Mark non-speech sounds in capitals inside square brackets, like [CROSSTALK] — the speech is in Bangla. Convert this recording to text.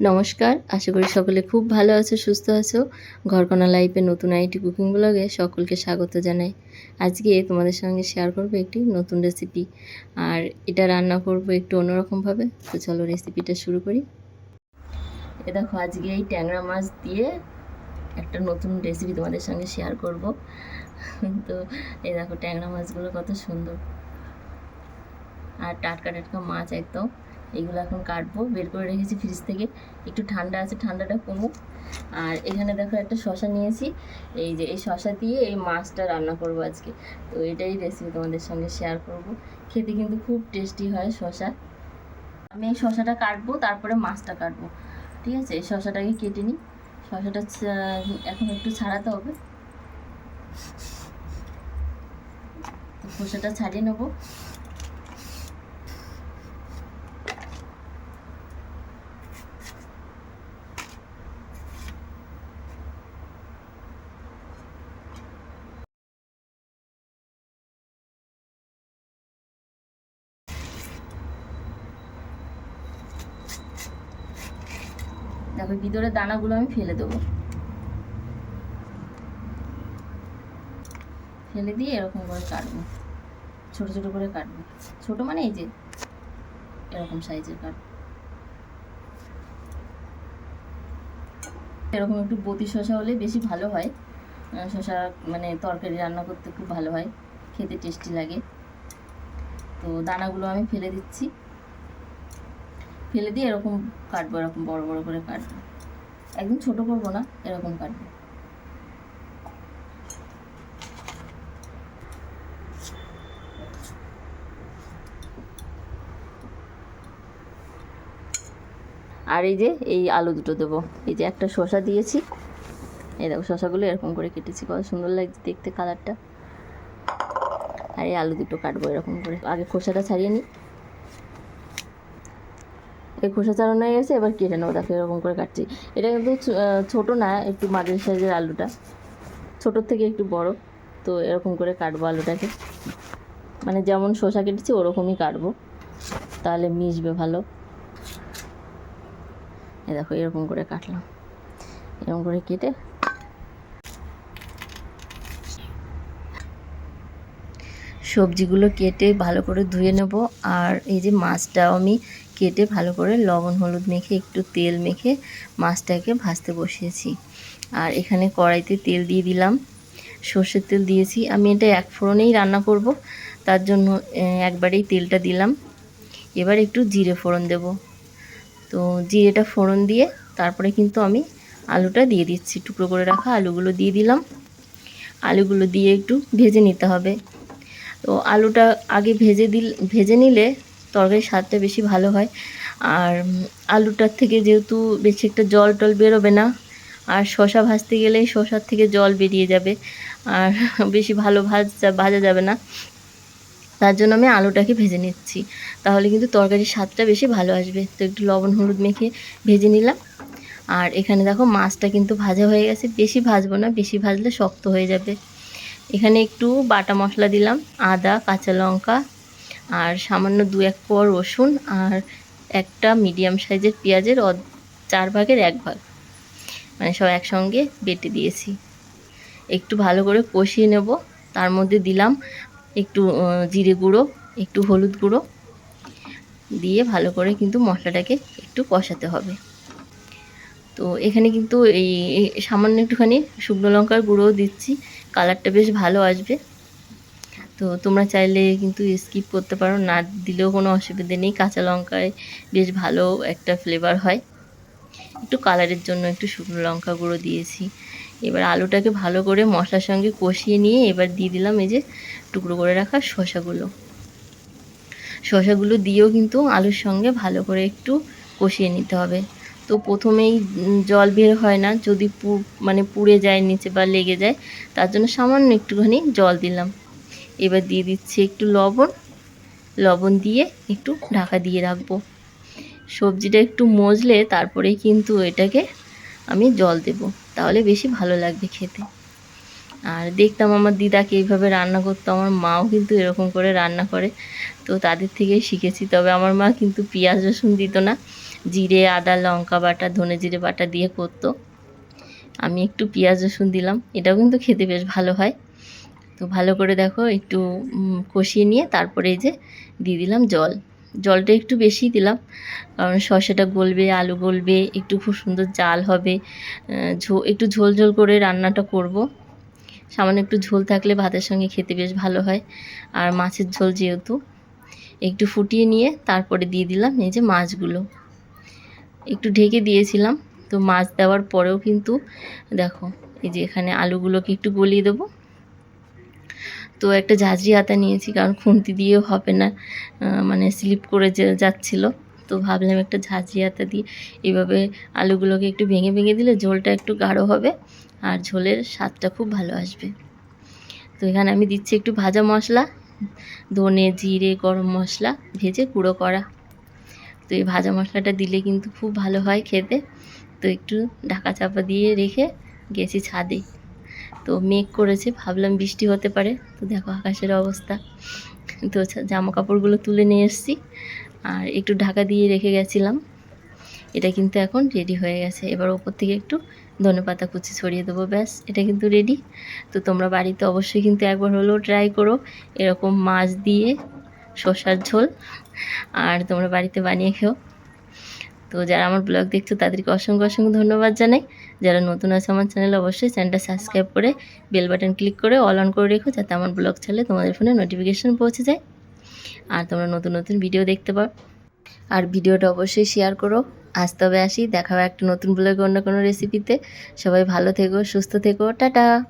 নমস্কার, আশা করি সকলে খুব ভালো আছো, সুস্থ আছো। ঘরকোনা লাইফে নতুন আইটি কুকিং ব্লগে সকলকে স্বাগত জানাই। আজকে তোমাদের সঙ্গে শেয়ার করব একটি নতুন রেসিপি আর এটা রান্না করব একটু অন্যরকমভাবে। তো চলো রেসিপিটা শুরু করি। এ দেখো, আজকে এই ট্যাংরা মাছ দিয়ে একটা নতুন রেসিপি তোমাদের সঙ্গে শেয়ার করব। তো এই দেখো, ট্যাংরা মাছগুলো কত সুন্দর। আর টাটকা টাটকা মাছ একদম। এগুলো এখন কাটবো, বের করে রেখেছি ফ্রিজ থেকে। একটু ঠান্ডা আছে, ঠান্ডাটা কমুক। আর এখানে দেখো একটা শশা নিয়েছি। এই যে এই শশা দিয়ে এই মাছটা রান্না করব আজকে। তো এটাই রেসিপি তোমাদের সঙ্গে শেয়ার করব। খেতে কিন্তু খুব টেস্টি হয় শশা আমি এই শশাটা কাটবো, তারপরে মাছটা কাটবো। ঠিক আছে? এই শশাটাকে কেটে নিই। শশাটা এখন একটু ছাড়াতে হবে। খোসাটা ছাড়িয়ে নেব। দেখো ভিতরে দানাগুলো আমি ফেলে দেবো। ফেলে দিয়ে এরকম করে কাটবো। ছোট ছোট করে কাটবো। ছোট মানে এই যে, এরকম সাইজের কাটবো। এরকম একটু বতি শশা হলে বেশি ভালো হয়। শশা মানে তরকারি রান্না করতে খুব ভালো হয়। খেতে টেস্টি লাগে। তো দানাগুলো আমি ফেলে দিচ্ছি। ফেলে দিয়ে এরকম কাটবো, এরকম বড় বড় করে কাটবো। একদম ছোট করব না, এরকম কাটবো। আর এই যে, এই আলু দুটো দেবো। এই যে একটা শসা দিয়েছি। এই দেখো, শসাগুলো এরকম করে কেটেছি, কত সুন্দর লাগছে দেখতে কালারটা আর এই আলু দুটো কাটবো এরকম করে। আগে খোসাটা ছাড়িয়ে নিই। এই খোসা চালানো হয়ে গেছে, এবার কেটে নেব দেখো এরকম করে কাটছি। এটা কিন্তু ছোটো না, একটু মাঝারি সাইজের আলুটা। ছোটোর থেকে একটু বড়, তো এরকম করে কাটবো আলুটাকে। মানে যেমন শসা কেটেছি, ওরকমই কাটবো। তাহলে মিশবে ভালো। এ দেখো, এরকম করে কাটলাম। এরকম করে কেটে সবজিগুলো কেটে ভালো করে ধুয়ে নেব। আর এই যে মাছটাও আমি কেটে ভালো করে লবণ, হলুদ মেখে, একটু তেল মেখে মাছটাকে ভাজতে বসিয়েছি। আর এখানে কড়াইতে তেল দিয়ে দিলাম। সর্ষের তেল দিয়েছি। আমি এটা এক ফোড়নেই রান্না করব। তার জন্য একবারেই তেলটা দিলাম। এবার একটু জিরে ফোড়ন দেব। তো জিরেটা ফোড়ন দিয়ে তারপরে কিন্তু আমি আলুটা দিয়ে দিচ্ছি। টুকরো করে রাখা আলুগুলো দিয়ে দিলাম। আলুগুলো দিয়ে একটু ভেজে নিতে হবে। তো আলুটা আগে ভেজে দিল, ভেজে নিলে তরকারির স্বাদটা বেশি ভালো হয়। আর আলুটার থেকে যেহেতু বেশি একটা জল টল বেরোবে না, আর শশা ভাজতে গেলেই শশার থেকে জল বেরিয়ে যাবে, আর [LAUGHS] বেশি ভালো ভাজা ভাজা যাবে না। তার জন্য আমি আলুটাকে ভেজে নিচ্ছি। তাহলে কিন্তু তরকারির স্বাদটা বেশি ভালো আসবে। তো একটু লবণ, হলুদ মেখে ভেজে নিলাম। আর এখানে দেখো মাছটা কিন্তু ভাজা হয়ে গেছে। বেশি ভাজবো না, বেশি ভাজলে শক্ত হয়ে যাবে। এখানে একটু বাটা মশলা দিলাম, আদা, কাঁচা লঙ্কা, আর সামান্য দু এক কোয়া রসুন আর একটা মিডিয়াম সাইজের পেঁয়াজের চার ভাগের এক ভাগ। মানে সব একসঙ্গে বেটে দিয়েছি। একটু ভালো করে কষিয়ে নেব। তার মধ্যে দিলাম একটু জিরে গুঁড়ো, একটু হলুদ গুঁড়ো। দিয়ে ভালো করে কিন্তু মশলাটাকে একটু কষাতে হবে। তো এখানে কিন্তু এই সামান্য একটুখানি শুকনো লঙ্কার গুঁড়োও দিচ্ছি। কালারটা বেশ ভালো আসবে। তো তোমরা চাইলে কিন্তু স্কিপ করতে পারো, না দিলেও কোনো অসুবিধে নেই। কাঁচা লঙ্কায় বেশ ভালো একটা ফ্লেভার হয়। একটু কালারের জন্য একটু শুকনো লঙ্কা গুঁড়ো দিয়েছি। এবার আলুটাকে ভালো করে মশলার সঙ্গে কষিয়ে নিয়ে এবার দিয়ে দিলাম এই যে টুকরো করে রাখা শসাগুলো। শসাগুলো দিয়েও কিন্তু আলুর সঙ্গে ভালো করে একটু কষিয়ে নিতে হবে। তো প্রথমেই জল বের হয় না। যদি মানে পুড়ে যায়, নিচে বা লেগে যায়, তার জন্য সামান্য একটুখানি জল দিলাম। এবার দিয়ে দিচ্ছি একটু লবণ। লবণ দিয়ে একটু ঢাকা দিয়ে রাখব। সবজিটা একটু মজলে তারপরেই কিন্তু এটাকে আমি জল দেব। তাহলে বেশি ভালো লাগবে খেতে। আর দেখতাম আমার দিদাকে এইভাবে রান্না করতো। আমার মাও কিন্তু এরকম করে রান্না করে। তো তাদের থেকেই শিখেছি। তবে আমার মা কিন্তু পেঁয়াজ রসুন দিত না। জিরে, আদা, লঙ্কা বাটা, ধনে জিরে বাটা দিয়ে করতো। আমি একটু পেঁয়াজ, রসুন দিলাম। এটাও কিন্তু খেতে বেশ ভালো হয়। তো ভালো করে দেখো, একটু কষিয়ে নিয়ে তারপরে এই যে দিয়ে দিলাম জল। জলটা একটু বেশি দিলাম, কারণ শসাটা গলবে, আলু গলবে, একটু খুব সুন্দর জাল হবে। ঝো- একটু ঝোল ঝোল করে রান্নাটা করব। সামান্য একটু ঝোল থাকলে ভাতের সঙ্গে খেতে বেশ ভালো হয়। আর মাছের ঝোল যেহেতু, একটু ফুটিয়ে নিয়ে তারপরে দিয়ে দিলাম এই যে মাছগুলো। একটু ঢেকে দিয়েছিলাম। তো মাছ দেওয়ার পরেও কিন্তু দেখো, এই যে এখানে আলুগুলোকে একটু গলিয়ে দেবো। তো একটা ঝাঁঝরি হাতা নিয়েছি, কারণ খুন্তি দিয়েও হবে না মানে স্লিপ করে যাচ্ছিল। তো ভাবলাম একটা ঝাঁঝরি হাতা দিয়ে এইভাবে আলুগুলোকে একটু ভেঙে ভেঙে দিলে ঝোলটা একটু গাঢ় হবে আর ঝোলের স্বাদটা খুব ভালো আসবে। তো এখানে আমি দিচ্ছি একটু ভাজা মশলা, ধনে, জিরে, গরম মশলা ভেজে গুঁড়ো করা। তো এই ভাজা মশলাটা দিলে কিন্তু খুব ভালো হয় খেতে। তো একটু ঢাকা চাপা দিয়ে রেখে গেছি ছাদে। তো মেঘ করেছে, ভাবলাম বৃষ্টি হতে পারে। তো দেখো আকাশের অবস্থা। তো জামা কাপড়গুলো তুলে নিয়ে এসেছি। আর একটু ঢাকা দিয়ে রেখে গেছিলাম। এটা কিন্তু এখন রেডি হয়ে গেছে। এবার ওপর থেকে একটু ধনে পাতা কুচি ছড়িয়ে দেবো, ব্যাস, এটা কিন্তু রেডি তো তোমরা বাড়িতে অবশ্যই কিন্তু একবার হলেও ট্রাই করো। এরকম মাছ দিয়ে শসার ঝোল। আর তোমরা বাড়িতে বানিয়ে খেও। তো যারা আমার ব্লগ দেখছ, তাদেরকে অসংখ্য অসংখ্য ধন্যবাদ জানাই। যারা নতুন আছে আমার চ্যানেল, অবশ্যই চ্যানেলটা সাবস্ক্রাইব করে বেল বাটন ক্লিক করে অল অন করে রেখো, যাতে আমার ব্লগ ছাড়লে তোমাদের ফোনে নোটিফিকেশন পৌঁছে যায়। আর তোমরা নতুন নতুন ভিডিও দেখতে পাও। আর ভিডিওটা অবশ্যই শেয়ার করো। আজ তবে আসি, দেখা একটা নতুন ব্লগে অন্য কোনো রেসিপিতে সবাই ভালো থেকো, সুস্থ থেকো, টাটা!